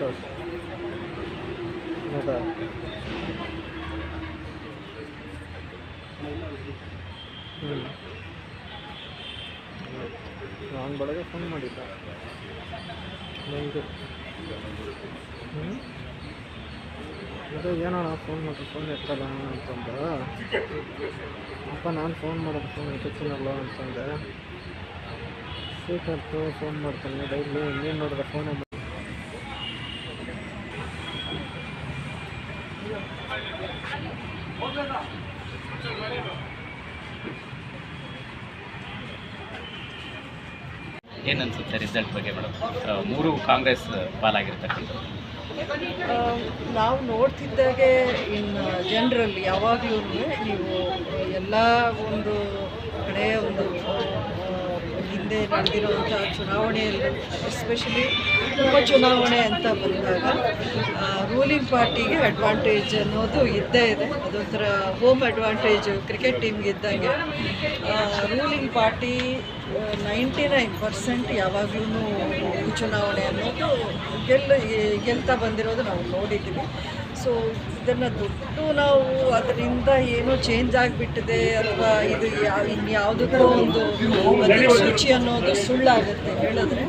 ಯಾರು ಹೌದಾ ಹ್ಞೂ ನಾನು ಬೆಳಗ್ಗೆ ಫೋನ್ ಮಾಡಿದ್ದ. ಹ್ಞೂ ಅದೇ ಏನಣ್ಣ ಫೋನ್ ಮಾಡಿ ಫೋನ್ ಎತ್ತಲ್ಲ ಅಂತಂದ ಅಪ್ಪ ನಾನು ಫೋನ್ ಮಾಡೋದು ಫೋನ್ ಎತ್ತಲ್ಲ ಅಂತಂದೆ ಸ್ವೀಕರ್ತು ಫೋನ್ ಮಾಡ್ತಾನೆ. ಡೈಲಿ ಇನ್ನೇನು ನೋಡಿದ್ರೆ ಫೋನೇ ಏನು ಅನ್ಸುತ್ತೆ ರಿಸಲ್ಟ್ ಬಗ್ಗೆ ಮೇಡಮ್? ಮೂರು ಕಾಂಗ್ರೆಸ್ ಪಾಲಾಗಿರ್ತಕ್ಕಂಥದ್ದು. ನಾವು ನೋಡ್ತಿದ್ದಾಗೆ ಇನ್ನು ಜನರಲ್ಲಿ ಯಾವಾಗಲೂ ನೀವು ಎಲ್ಲ ಒಂದು ಕಡೆ ಒಂದು ಹಿಂದೆ ನಡೆದಿರುವಂಥ ಚುನಾವಣೆಯಲ್ಲಿ ಎಸ್ಪೆಷಲಿ ಉಪಚುನಾವಣೆ ಅಂತ ಬಂದಾಗ ರೂಲಿಂಗ್ ಪಾರ್ಟಿಗೆ ಅಡ್ವಾಂಟೇಜ್ ಅನ್ನೋದು ಇದ್ದೇ ಇದೆ. ಅದೊಂಥರ ಹೋಮ್ ಅಡ್ವಾಂಟೇಜ್ ಕ್ರಿಕೆಟ್ ಟೀಮ್ಗೆ ಇದ್ದಂಗೆ. Ruling party ninety nine percent ಯಾವಾಗಲೂ ಉಪಚುನಾವಣೆ ಅನ್ನೋದು ಗೆಲ್ಲ, ಗೆಲ್ತಾ ಬಂದಿರೋದು ನಾವು ನೋಡಿದ್ದೀವಿ. ಸೊ ಇದನ್ನು ದುಡ್ಡು ನಾವು ಅದರಿಂದ ಏನು ಚೇಂಜ್ ಆಗಿಬಿಟ್ಟಿದೆ ಅಥವಾ ಇದು ಯಾವ ಇನ್ಯಾವುದಕ್ಕೋ ಒಂದು ಸೂಚಿ ಅನ್ನೋದು ಸುಳ್ಳಾಗುತ್ತೆ ಹೇಳಿದ್ರೆ.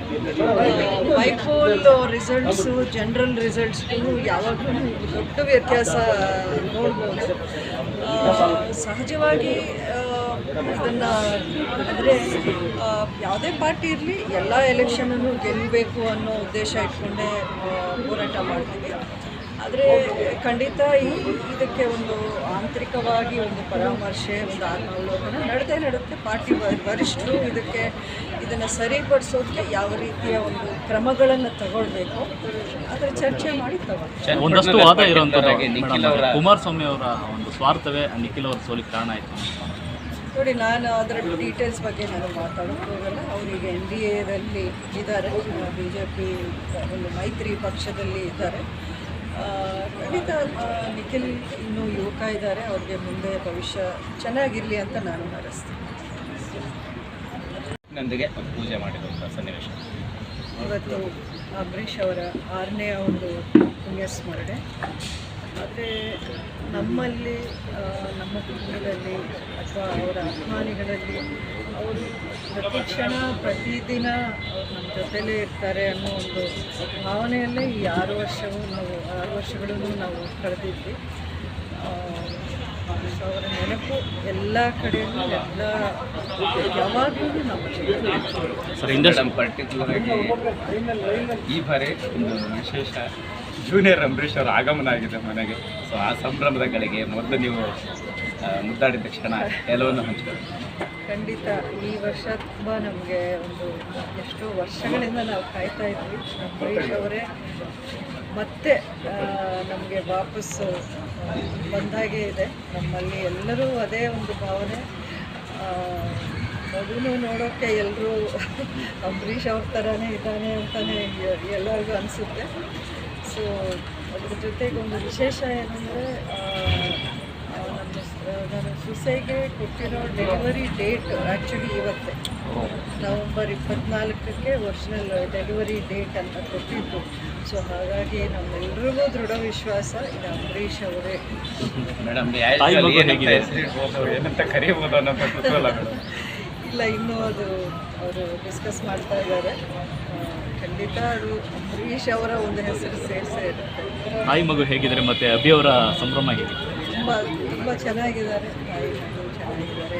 ಬೈಪೋಲ್ ರಿಸಲ್ಟ್ಸು ಜನರಲ್ ರಿಸಲ್ಟ್ಸ್ಗೂ ಯಾವಾಗಲೂ ದೊಡ್ಡ ವ್ಯತ್ಯಾಸ ನೋಡ್ಬೋದು. ಸಹಜವಾಗಿ ಇದನ್ನು ಅಂದರೆ ಯಾವುದೇ ಪಾರ್ಟಿ ಇರಲಿ ಎಲ್ಲ ಎಲೆಕ್ಷನನ್ನು ಗೆಲ್ಲಬೇಕು ಅನ್ನೋ ಉದ್ದೇಶ ಇಟ್ಕೊಂಡೇ ಹೋರಾಟ ಮಾಡ್ತೀವಿ. ಆದರೆ ಖಂಡಿತ ಈ ಇದಕ್ಕೆ ಒಂದು ಆಂತರಿಕವಾಗಿ ಒಂದು ಪರಾಮರ್ಶೆ ಒಂದು ಆತ್ಮಾವಲೋಕನ ನಡೆದೇ ನಡುತ್ತೆ. ಪಾರ್ಟಿ ವರಿಷ್ಠರು ಇದಕ್ಕೆ ಇದನ್ನು ಸರಿಪಡಿಸೋದಕ್ಕೆ ಯಾವ ರೀತಿಯ ಒಂದು ಕ್ರಮಗಳನ್ನು ತಗೊಳ್ಬೇಕು. ಅದರ ಚರ್ಚೆ ಮಾಡಿ ತಗೊಳ್ಳಿ ಒಂದಷ್ಟು ವಾದ ಇರುವಂಥದ್ದು ನಿಖಿಲ್ ಅವರ ಕುಮಾರಸ್ವಾಮಿ ಅವರ ಒಂದು ಸ್ವಾರ್ಥವೇ ನಿಖಿಲ್ ಅವರ ಸೋಲಿಗೆ ಕಾರಣ ಆಯಿತು ನೋಡಿ ನಾನು ಅದರ ಡೀಟೇಲ್ಸ್ ಬಗ್ಗೆ ನಾನು ಮಾತಾಡೋಕ್ಕೆ ಹೋಗಲ್ಲ. ಅವರಿಗೆ ಎನ್ ಡಿ ಎದಲ್ಲಿ ಇದ್ದಾರೆ. ಬಿ ಜೆ ಪಿ ಒಂದು ಮೈತ್ರಿ ಪಕ್ಷದಲ್ಲಿ ಇದ್ದಾರೆ. ಖಂಡಿತ ನಿಖಿಲ್ ಇನ್ನೂ ಯುವಕ ಇದ್ದಾರೆ. ಅವ್ರಿಗೆ ಮುಂದೆ ಭವಿಷ್ಯ ಚೆನ್ನಾಗಿರಲಿ ಅಂತ ನಾನು ಹಾರೈಸ್ತೀನಿ ನಂದಿಗೆ ಪೂಜೆ ಮಾಡಿದಂಥ ಸನ್ನಿವೇಶ. ಇವತ್ತು ಅಂಬರೀಷ್ ಅವರ ಆರನೇ ಒಂದು ಪುಣ್ಯ ಸ್ಮರಣೆ. ಆದರೆ ನಮ್ಮಲ್ಲಿ ನಮ್ಮ ಕುಟುಂಬದಲ್ಲಿ ಅಥವಾ ಅವರ ಅಭಿಮಾನಿಗಳಲ್ಲಿ ಅವರು ಪ್ರತಿ ಕ್ಷಣ ಪ್ರತಿದಿನ ಅವ್ರು ನಮ್ಮ ಜೊತೆಲೇ ಇರ್ತಾರೆ ಅನ್ನೋ ಒಂದು ಭಾವನೆಯಲ್ಲೇ ಈ ಆರು ವರ್ಷವೂ ನಾವು ಆರು ವರ್ಷಗಳನ್ನು ನಾವು ಕಳೆದಿದ್ವಿ. ಆ, ಸೊ ಅವರ ನೆನಪು ಎಲ್ಲ ಕಡೆಯೂ ಎಲ್ಲ ಯಾವಾಗಲೂ ನಮ್ಮ ಜೊತೆ ಸರ್ ಇಂಡಸ್ಟ್ರಿ ಪರ್ಟಿಕ್ಯುಲರ್ ಆಗಿ ಈ ಬಾರಿ ಒಂದು ವಿಶೇಷ ಜೂನಿಯರ್ ಅಂಬರೀಷ್ ಅವರ ಆಗಮನ ಆಗಿದೆ ಮನೆಗೆ. ಸೊ ಆ ಸಂಭ್ರಮದ ಗಳಿಗೆ ಮೊದಲು ನೀವು ಮುದ್ದಾಡಿದ ಕ್ಷಣ ಎಲ್ಲವನ್ನು ಹಂಚ್ಕೊಳ್ಳಿ. ಖಂಡಿತ ಈ ವರ್ಷ ತುಂಬ ನಮಗೆ ಒಂದು ಎಷ್ಟೋ ವರ್ಷಗಳಿಂದ ನಾವು ಕಾಯ್ತಾ ಇದ್ವಿ. ಅಂಬರೀಷ್ ಅವರೇ ಮತ್ತೆ ನಮಗೆ ವಾಪಸ್ ಆ, ಬಂದಾಗೆ ಇದೆ. ನಮ್ಮಲ್ಲಿ ಎಲ್ಲರೂ ಅದೇ ಒಂದು ಭಾವನೆ. ಮಗುನು ನೋಡೋಕ್ಕೆ ಎಲ್ಲರೂ ಅಂಬರೀಷ್ ಅವ್ರ ಥರನೇ ಇದ್ದಾನೆ ಅಂತಲೇ ಎಲ್ಲರಿಗೂ ಅನಿಸುತ್ತೆ. ಸೊ ಅದ್ರ ಜೊತೆಗೆ ಒಂದು ವಿಶೇಷ ಏನಂದರೆ ನಮ್ಮ ನಾನು ಸೊಸೆಗೆ ಕೊಟ್ಟಿರೋ ಡೆಲಿವರಿ ಡೇಟ್ ಆ್ಯಕ್ಚುಲಿ ಇವತ್ತೇ. ನವಂಬರ್ ಇಪ್ಪತ್ನಾಲ್ಕಕ್ಕೆ ಒರಿಜಿನಲ್ ಡೆಲಿವರಿ ಡೇಟ್ ಅಂತ ಕೊಟ್ಟಿದ್ದು. ಸೊ ಹಾಗಾಗಿ ನಮ್ಮೆಲ್ರಿಗೂ ದೃಢ ವಿಶ್ವಾಸ ಇದು ಅಂಬರೀಷ್ ಅವರೇ. ಇಲ್ಲ ಇನ್ನೂ ಅದು ಅವರು ಡಿಸ್ಕಸ್ ಮಾಡ್ತಾ ಇದ್ದಾರೆ. ಖಂಡಿತ ಅದು ಅಂಬರೀಷ್ ಅವರ ಒಂದು ಹೆಸರು ಸೇರಿಸೇ ಇರುತ್ತೆ. ತಾಯಿ ಮಗು ಹೇಗಿದ್ದಾರೆ ಮತ್ತೆ ಅಭಿಯವರ ಸಂಭ್ರಮ ಹೇಗಿದೆ? ತುಂಬ ತುಂಬ ಚೆನ್ನಾಗಿದ್ದಾರೆ. ತಾಯಿ ಮಗು ಚೆನ್ನಾಗಿದ್ದಾರೆ.